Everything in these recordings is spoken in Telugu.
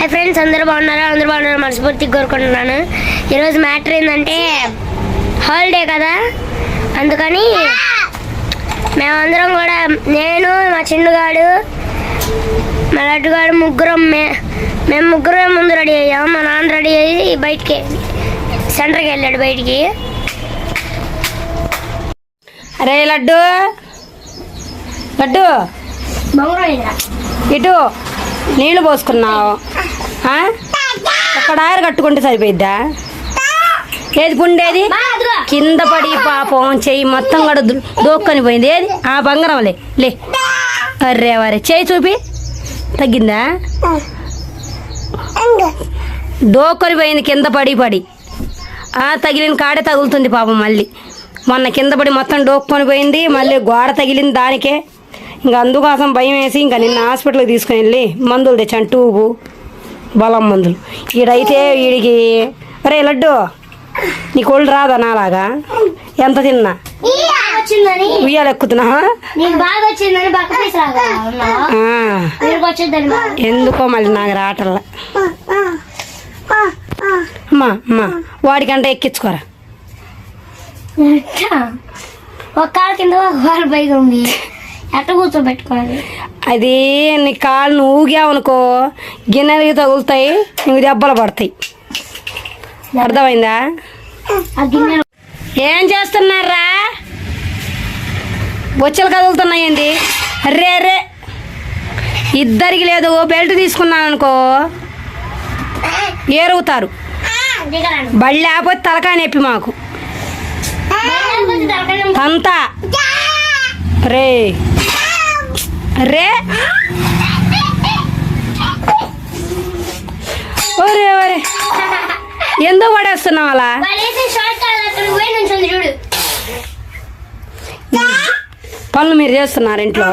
హాయ్ ఫ్రెండ్స్ అందరూ బాగున్నారా? అందరూ బాగున్నారా? మనస్ఫూర్తిగా కోరుకుంటున్నాను. ఈరోజు మ్యాటర్ ఏంటంటే హాలిడే కదా? అందుకని మేమందరం కూడా నేను మా చిన్నుగాడు మా లడ్డుగాడు ముగ్గురం మే మేము ముగ్గురం ముందు రెడీ అయ్యాం. మా నాన్న రెడీ అయ్యి బయటికి సెంటర్కి వెళ్ళాడు బయటికి. అరే లడ్డు లడ్డు ఇటు నీళ్ళు పోసుకున్నావు. ఆ? ఒక్కడ ఆరు కట్టుకుంటే సరిపోయిద్దా? ఏది పుండేది? కింద పడి పాపం చెయ్యి మొత్తం కూడా దోక్కొని పోయింది. ఏది? ఆ బంగారం లే అర్రే వరే చేయి చూపి. తగ్గిందా? దోక్కొని పోయింది కింద పడి పడి. ఆ తగిలిన కాడే తగులుతుంది పాపం మళ్ళీ. మొన్న కింద పడి మొత్తం డోక్కొని పోయింది మళ్ళీ గోడ తగిలింది దానికే. ఇంకా అందుకోసం భయం వేసి ఇంకా నిన్న హాస్పిటల్కి తీసుకుని వెళ్ళి మందులు తెచ్చాను ట్యూబు. బలం మందులు. ఈడైతే వీడికి అరే లడ్డు నీ కోళ్ళు రాదా నాలాగా? ఎంత తిన్నా? ఉయ్యాలు ఎక్కుతున్నా ఎందుకో మళ్ళీ నాకు రావటల్లా అమ్మా అమ్మా వాడికంటే ఎక్కించుకోరా. ఒక కాలు కింద ఒక కాలు పైగా ఉంది. ఎట్ట కూర్చోబెట్టుకోవాలి? అది నీ కాళ్ళు నువ్వు ఊగావనుకో గిన్నెలకి తగులుతాయి నీకు దెబ్బలు పడతాయి. అర్థమైందా? ఏం చేస్తున్నారా? బొచ్చలు కదులుతున్నాయండి అర్రే అర్రే. ఇద్దరికి లేదు బెల్ట్ తీసుకున్నాను అనుకో ఏరుగుతారు. బళ్ళు లేకపోతే తలకాయ నొప్పి మాకు. అంతా. రే రే ఒరే ఒరే! ఎందుకు పడేస్తున్నావు అలా? పనులు మీరు చేస్తున్నారు ఇంట్లో?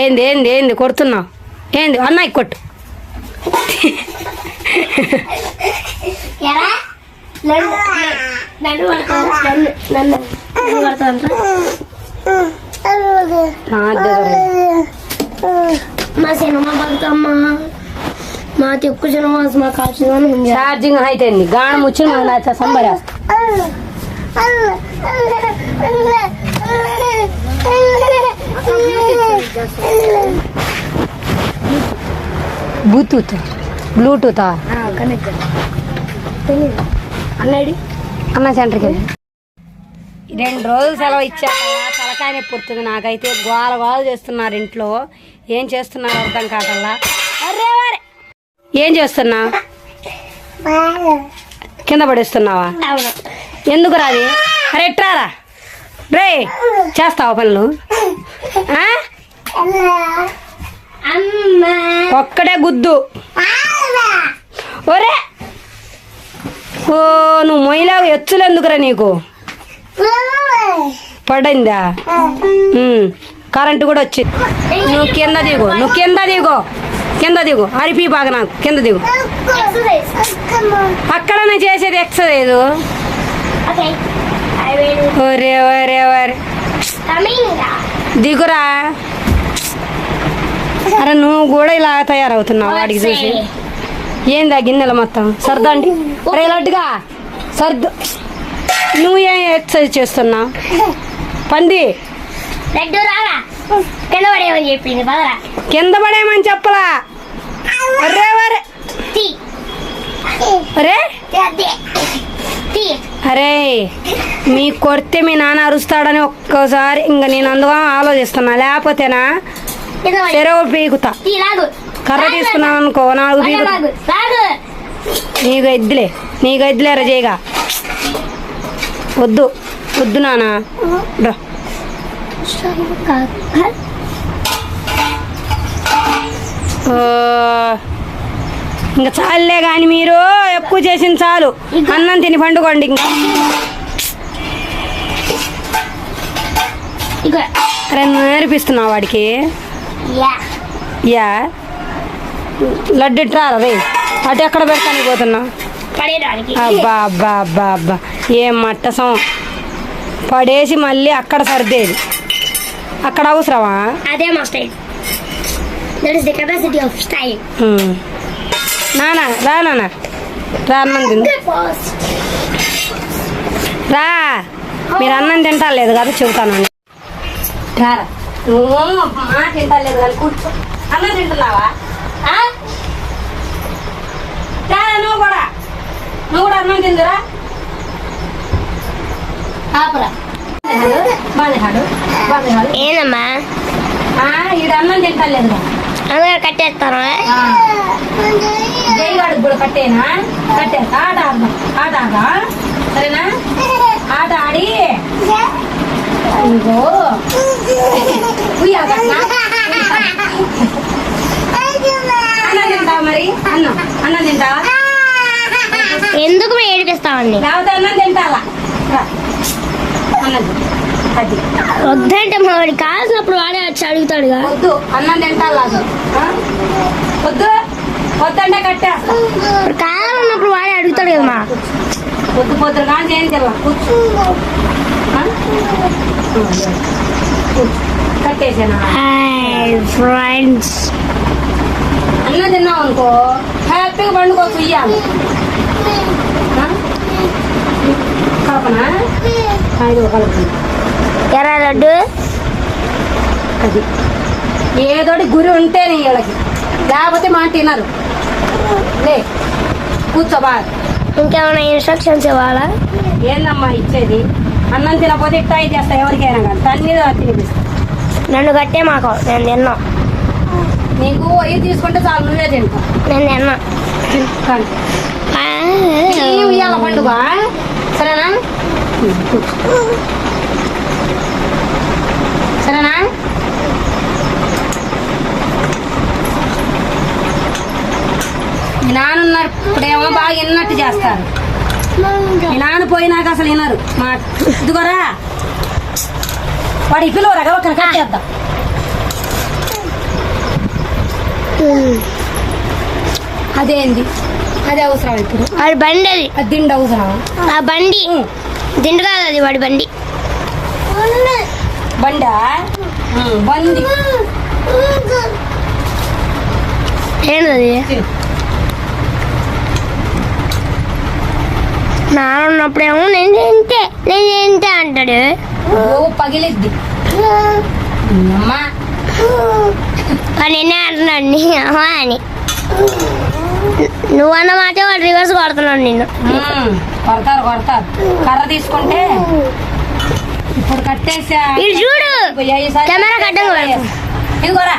ఏంది ఏంది ఏంది? కొడుతున్నావు. ఏంది? అన్నయ్య కొట్టు. నన్ను నన్ను పడతాను నన్ను నన్ను నన్ను పడతాను నా దగ్గర మా సినిమా పడతామ్మా మా తిక్కు సినిమా మా కాల్చిన ఛార్జింగ్ అయితే గాన ముచ్చిన మన సంబరేస్తా బ్లూటూత్ బ్లూటూతా అన్నాడు అన్న సెంటర్కి వెళ్ళి. రెండు రోజులు సెలవు ఇచ్చాక తలకాయ నొప్పి పుడుతుంది నాకైతే. గోల గోల చేస్తున్నారు ఇంట్లో. ఏం చేస్తున్నారు అర్థం కాకల్లా అరే వారే! ఏం చేస్తున్నా కింద పడేస్తున్నావా? ఎందుకు రాది? అరే ఎట్రారా రే చేస్తావా పనులు? ఆ? అమ్మా. ఒక్కడే గుద్దు. ఒరే! ఓ నువ్వు మొయ్యలాగా ఎచ్చులు ఎందుకురా నీకు? పడిందా? కరెంటు కూడా వచ్చింది. నువ్వు కింద దిగు నువ్వు కింద దిగు కింద దిగు. అరిపి బాగా నాకు కింద దిగు. అక్కడనే చేసేది ఎక్సర్సైజ్ ఒరే ఒరే ఒరే. దిగురా. అరే నువ్వు కూడా ఇలా తయారవుతున్నావు? వాడికి చూసి. ఏంది గిన్నెలు మొత్తం? సర్దండి అరే లడ్డుగా. సర్దు. నువ్వు ఏం ఎక్సర్సైజ్ చేస్తున్నావు? పంది. కింద పడేయమని చెప్పింది పదరా. కింద పడేయమని చెప్పలా? అరే అరే. అరే? మీ కొడితే మీ నాన్న అరుస్తాడని ఒక్కసారి ఇంకా నేను అందుగా ఆలోచిస్తున్నా. లేకపోతేనా చెరవు పీకుతా. కర్ర తీసుకున్నాను అనుకో నాలుగు లాగు, పీకుతా నీకు ఎద్దులే నీకు ఎద్దులే రజయ్గా వద్దు వద్దు. ఓ, ఇంకా చాలులే కానీ మీరు ఎక్కువ చేసింది చాలు. అన్నం తిని పండుకోండి ఇంకా. నేర్పిస్తున్నావు వాడికి. యా. లడ్డు ఇట్రా రే. అటు ఎక్కడ పెడతానికి పడేయడానికి. అబ్బా అబ్బా అబ్బా అబ్బా. ఏం మట్టసం. పడేసి మళ్ళీ అక్కడ సర్దేది. అక్కడ అవసరమా అదే మా style that is the capacity of style. నానా రా నాన్న రా అన్నం తిందు రా. మీరు అన్నం తింటలేదు కదా చెబుతాను రారా మా తింటలేదు కానీ కూర్చో. అన్నం తింటున్నావా? నువ్వు కూడా. నువ్వు కూడా అన్నం తిందురా? బాధహాడు ఏందమ్మా? ఈడు అన్నం తింటలేదు. అందరూ కట్టేస్తాను జైగాడికి కూడా కట్టేనా? కట్టేస్తా ఆట ఆడదాం ఆట ఆడదా. సరేనా? కట్టనా? అన్నం తింటావా మరి అన్నం అన్నం తింటావా ఎందుకు మేము ఏడిపిస్తామండి? లేకపోతే అన్నం తింటావా రా. అన్నం తింటా. అది వద్దంటే మా వాడికి కావాల్సినప్పుడు వాడే వచ్చి అడుగుతాడుగా. వద్దు. అన్నం తింటాలా అది. ఆ? వద్దు. వద్దంటే కట్టేస్తా ఇప్పుడు కావాలన్నప్పుడు వాడే అడుగుతాడు కదా మా. పొద్దు పొద్దున కానీ కూర్చో. హాయ్ ఫ్రెండ్స్ అన్నం తిన్నావు అనుకో హ్యాపీగా పండుకోవచ్చు ఇయ్యాలి? కలపనా ఐదు కలుపుతున్నా ఎర్ర లడ్డు? అది. ఏదోటి గురి ఉంటేనే వీళ్ళకి లేకపోతే మాట తినరు. లే కూర్చో బాగా ఇంకేమైనా ఇన్స్ట్రక్షన్స్ ఇవ్వాలా? ఏందమ్మా ఇచ్చేది? అన్నం తినకపోతే ఇట్టా చేస్తా ఎవరికైనా కానీ. తన్ని తినిపిస్తా. నన్ను కట్టే మాకు నేను తిన్నా. నీకు ఇది తీసుకుంటే చాలు నువ్వే తింటావు నేను తిన్నా. ఉయ్యాల పండుగ సరేనా? సరేనా? మీ నాన్న ఉన్నారు ఇప్పుడేమో బాగా విన్నట్టు చేస్తారు. మీ నాన్న పోయినాక అసలు వినరు. మా ఇదిగోరా. వాడి పిలువరా ఒకరిని కట్టేద్దాం. అదేంది? అదే అవసరం ఇప్పుడు. వాడి బండి అది. అది దిండి అవసరం ఆ బండి. దిండు కాదు అది వాడి బండి. బండా? బండి. ఏంటది నాన్న ఉన్నప్పుడేమో నేను తింటే నేను తింటే అంటాడు. పగిలిద్ది. అమ్మా. వాడు నిన్నే అంటున్నాడు నీ అమ్మా అని. నువ్వు అన్న మాట వాడు రివర్స్ కొడుతున్నాడు నిన్ను. కొడతారు కొడతారు. కర్ర తీసుకుంటే ఇప్పుడు కట్టేసా? చూడు కెమెరా పెడతాం. ఇదిగోరా